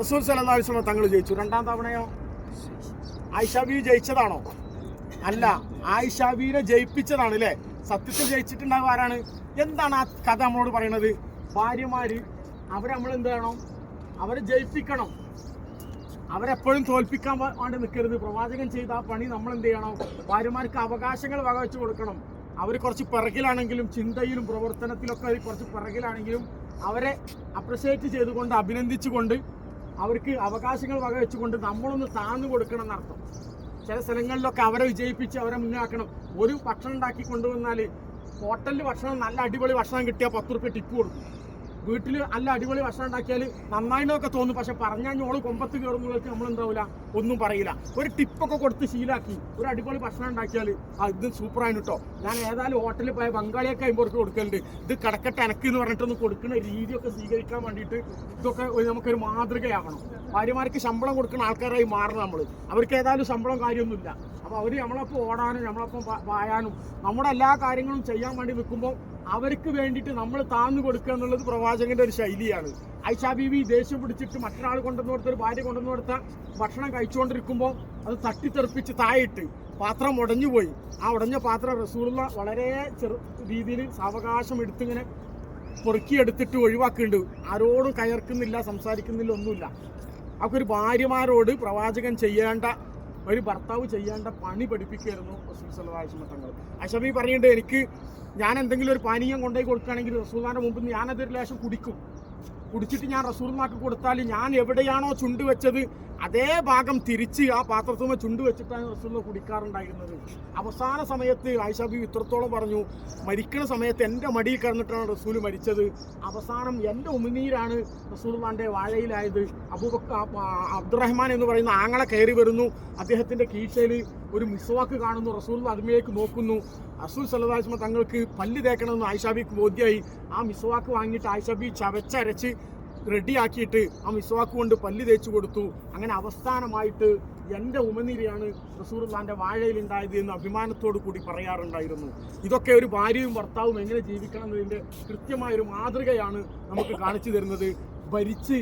റസൂൽ സല്ലല്ലാഹു അലൈഹി വസല്ലം തങ്ങൾ ജയിച്ചു. രണ്ടാം തവണയോ? ആയിഷ ബീവി ജയിച്ചതാണോ? അല്ല ആയിഷ ബീനെ ജയിപ്പിച്ചതാണ് അല്ലേ സത്യത്തിൽ ജയിച്ചിട്ടുണ്ടാകുക ആരാണ്? എന്താണ് ആ കഥ നമ്മളോട് പറയണത്? ഭാര്യമാര് അവരെ നമ്മൾ എന്ത് വേണം അവരെ ജയിപ്പിക്കണം. അവരെപ്പോഴും തോൽപ്പിക്കാൻ വേണ്ടി നിൽക്കരുത് പ്രവാചകൻ ചെയ്ത ആ പണി നമ്മൾ എന്ത് ചെയ്യണം? ഭാര്യമാർക്ക് അവകാശങ്ങൾ വകവെച്ച് കൊടുക്കണം. അവർ കുറച്ച് പിറകിലാണെങ്കിലും ചിന്തയിലും പ്രവർത്തനത്തിലൊക്കെ അവർ കുറച്ച് പിറകിലാണെങ്കിലും അവരെ അപ്രിഷിയേറ്റ് ചെയ്തുകൊണ്ട് അഭിനന്ദിച്ചുകൊണ്ട് അവർക്ക് അവകാശങ്ങൾ വകവെച്ചുകൊണ്ട് നമ്മളൊന്ന് താന്നു കൊടുക്കണം എന്നർത്ഥം ചില സ്ഥലങ്ങളിലൊക്കെ അവരെ വിജയിപ്പിച്ച് അവരെ മുന്നാക്കണം. ഒരു ഭക്ഷണം ഉണ്ടാക്കി കൊണ്ടുവന്നാൽ ഹോട്ടലിൽ ഭക്ഷണം നല്ല അടിപൊളി ഭക്ഷണം കിട്ടിയാൽ പത്ത് റുപ്യ ടിപ്പ് കൊടുക്കും. വീട്ടിൽ നല്ല അടിപൊളി ഭക്ഷണം ഉണ്ടാക്കിയാൽ നന്നായിട്ടൊക്കെ തോന്നും. പക്ഷെ പറഞ്ഞാൽ ഞോൾ കൊമ്പത്ത് കയറുമ്പോഴേക്ക് നമ്മൾ എന്താവില്ല ഒന്നും പറയില്ല. ഒരു ടിപ്പൊക്കെ കൊടുത്ത് ശീലാക്കി. ഒരു അടിപൊളി ഭക്ഷണം ഉണ്ടാക്കിയാൽ ഇത് സൂപ്പറാണ് കേട്ടോ ഞാൻ ഏതായാലും ഹോട്ടലിൽ പോയ ബംഗാളിയൊക്കെ അമ്പത് കൊടുക്കലുണ്ട്. ഇത് കിടക്കട്ടെ എനക്ക് എന്ന് പറഞ്ഞിട്ടൊന്ന് കൊടുക്കുന്ന രീതിയൊക്കെ സ്വീകരിക്കാൻ വേണ്ടിയിട്ട് ഇതൊക്കെ നമുക്കൊരു മാതൃകയാവണം. ഭാര്യമാർക്ക് ശമ്പളം കൊടുക്കുന്ന ആൾക്കാരായി മാറണം നമ്മൾ അവർക്ക് ഏതായാലും ശമ്പളം കാര്യമൊന്നുമില്ല. അപ്പോൾ അവർ നമ്മളൊപ്പം ഓടാനും നമ്മളൊപ്പം പായാനും നമ്മുടെ എല്ലാ കാര്യങ്ങളും ചെയ്യാൻ വേണ്ടി നിൽക്കുമ്പോൾ അവർക്ക് വേണ്ടിയിട്ട് നമ്മൾ താന്നു കൊടുക്കുക എന്നുള്ളത് പ്രവാചകന്റെ ഒരു ശൈലിയാണ്. ഐഷാ ബീവി ദേഷ്യം പിടിച്ചിട്ട് മറ്റൊരാൾ കൊണ്ടുവന്ന് കൊടുത്ത ഒരു ഭാര്യ കൊണ്ടുവന്ന് കൊടുത്ത ഭക്ഷണം കഴിച്ചുകൊണ്ടിരിക്കുമ്പോൾ അത് തട്ടിത്തെറിപ്പിച്ച് തായിട്ട് പാത്രം ഉടഞ്ഞുപോയി. ആ ഉടഞ്ഞ പാത്രം റസൂലുള്ള വളരെ ചെറു രീതിയിൽ സാവകാശം എടുത്തിങ്ങനെ പൊറുക്കിയെടുത്തിട്ട് ഒഴിവാക്കുന്നുണ്ട് ആരോടും കയർക്കുന്നില്ല സംസാരിക്കുന്നില്ല ഒന്നുമില്ല. അവർക്കൊരു ഭാര്യമാരോട് പ്രവാചകൻ ചെയ്യേണ്ട ഒരു ഭർത്താവ് ചെയ്യേണ്ട പണി പഠിപ്പിക്കുകയായിരുന്നു റസൂൽ വസല്ലം തങ്ങൾ. അഷബി പറയുന്നുണ്ട് എനിക്ക് ഞാൻ എന്തെങ്കിലും ഒരു പാനീയം കൊണ്ടുപോയി കൊടുക്കുകയാണെങ്കിൽ റസൂലിന്റെ മുമ്പ് ഞാനതൊരു ലേശം കുടിക്കും. കുടിച്ചിട്ട് ഞാൻ റസൂൽമാർക്ക് കൊടുത്താൽ ഞാൻ എവിടെയാണോ ചുണ്ട് വെച്ചത് അതേ ഭാഗം തിരിച്ച് ആ പാത്രത്തുമ്മ ചുണ്ട് വെച്ചിട്ടാണ് റസൂള്ള കുടിക്കാറുണ്ടായിരുന്നത്. അവസാന സമയത്ത് ആയിഷാബി ഇത്രത്തോളം പറഞ്ഞു മരിക്കുന്ന സമയത്ത് എന്റെ മടിയിൽ കിടന്നിട്ടാണ് റസൂൽ മരിച്ചത്. അവസാനം എന്റെ ഉമിനീരാണ് റസൂൽമാന്റെ വാഴയിലായത്. അബൂബക്ക അബ്ദുറഹ്മാൻ എന്ന് പറയുന്ന ആങ്ങളെ കയറി വരുന്നു. അദ്ദേഹത്തിന്റെ കീശയിൽ ഒരു മിസ്വാക്ക് കാണുന്നു. റസൂൽ അതിമയിലേക്ക് നോക്കുന്നു. റസൂൽ സല്ലാസ്മ തങ്ങൾക്ക് പല്ല് തേക്കണമെന്ന് ആയിഷാബിക്ക് ബോധ്യമായി ആ മിസ്വാക്ക് വാങ്ങിയിട്ട് ആയിഷാബി ചവച്ചരച്ച് റെഡിയാക്കിയിട്ട് ആ മിസ്വാക്ക് കൊണ്ട് പല്ല് തേച്ചു കൊടുത്തു. അങ്ങനെ അവസാനമായിട്ട് എന്റെ ഉമനീരിയാണ് റസൂർലാന്റെ വാഴയിലുണ്ടായത് എന്ന് അഭിമാനത്തോടു കൂടി പറയാറുണ്ടായിരുന്നു. ഇതൊക്കെ ഒരു ഭാര്യയും ഭർത്താവും എങ്ങനെ ജീവിക്കണം എന്നതിന്റെ കൃത്യമായൊരു മാതൃകയാണ് നമുക്ക് കാണിച്ചു തരുന്നത്. ഭരിച്ച്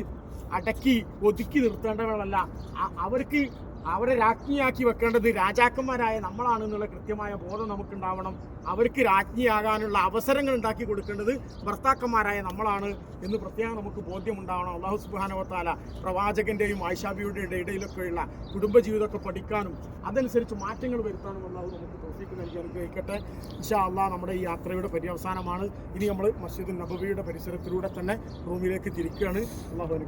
അടക്കി ഒതുക്കി നിർത്തേണ്ടവരല്ല. അവർക്ക് അവരെ രാജ്ഞിയാക്കി വെക്കേണ്ടത് രാജാക്കന്മാരായ നമ്മളാണ് എന്നുള്ള കൃത്യമായ ബോധം നമുക്കുണ്ടാവണം. അവർക്ക് രാജ്ഞിയാകാനുള്ള അവസരങ്ങൾ ഉണ്ടാക്കി കൊടുക്കേണ്ടത് ഭർത്താക്കന്മാരായ നമ്മളാണ് എന്ന് പ്രത്യേകം നമുക്ക് ബോധ്യമുണ്ടാവണം. അള്ളാഹു സുബാനവത്താല പ്രവാചകന്റെയും ആയിഷാബിയുടെ ഇടയിലൊക്കെയുള്ള കുടുംബജീവിതമൊക്കെ പഠിക്കാനും അതനുസരിച്ച് മാറ്റങ്ങൾ വരുത്താനും അള്ളാഹു നമുക്ക് തോഫിക്ക് നൽകി അനുഗ്രഹിക്കട്ടെ. ഇഷാ അള്ളാഹ് നമ്മുടെ ഈ യാത്രയുടെ പര്യവസാനമാണ്. ഇനി നമ്മൾ മസ്ജിദ് നബവിയുടെ പരിസരത്തിലൂടെ തന്നെ റൂമിലേക്ക് തിരിക്കുകയാണ്. അള്ളാഹു.